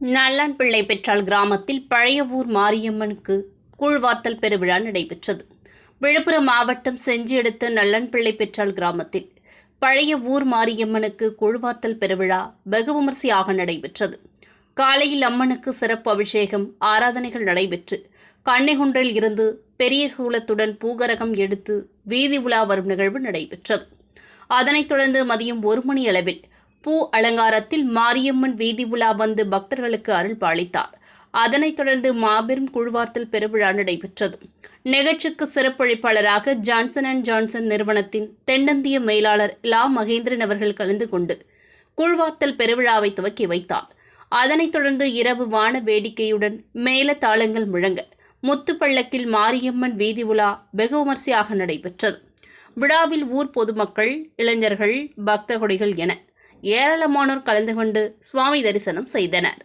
நல்லான்பிள்ளை பெற்றால் கிராமத்தில் பழைய ஊர் மாரியம்மனுக்கு கூழ்வார்த்தல் பெருவிழா நடைபெற்றது. விழுப்புரம் மாவட்டம் செஞ்சி அடுத்த நல்லான்பிள்ளை பெற்றால் கிராமத்தில் பழைய ஊர் மாரியம்மனுக்கு கூழ்வார்த்தல் பெருவிழா வெகு விமரிசையாக நடைபெற்றது. காலையில் அம்மனுக்கு சிறப்பு அபிஷேகம் ஆராதனைகள் நடைபெற்று கண்ணைகுன்றில் இருந்து பெரிய கூலத்துடன் பூகரகம் எடுத்து வீதி உலா வரும் நிகழ்வு நடைபெற்றது. அதனைத் தொடர்ந்து மதியம் ஒரு மணி அளவில் பூ அலங்காரத்தில் மாரியம்மன் வீதி உலா வந்து பக்தர்களுக்கு அருள் பாலித்தார். அதனைத் தொடர்ந்து மாபெரும் குழுவார்த்தல் பெருவிழா நடைபெற்றது. நிகழ்ச்சிக்கு சிறப்பளிப்பாளராக ஜான்சன் அண்ட் ஜான்சன் நிறுவனத்தின் தென்னந்திய மேலாளர் லா மகேந்திரன் அவர்கள் கலந்து கொண்டு குழுவார்த்தல் பெருவிழாவை துவக்கி வைத்தார். அதனைத் தொடர்ந்து இரவு வான வேடிக்கையுடன் மேல தாளங்கள் முழங்க முத்துப்பள்ளக்கில் மாரியம்மன் வீதி உலா வெகு விமர்சையாக நடைபெற்றது. விழாவில் ஊர் பொதுமக்கள் இளைஞர்கள் பக்தகொடிகள் என ஏராளமானோர் கலந்து கொண்டு சுவாமி தரிசனம் செய்தனர்.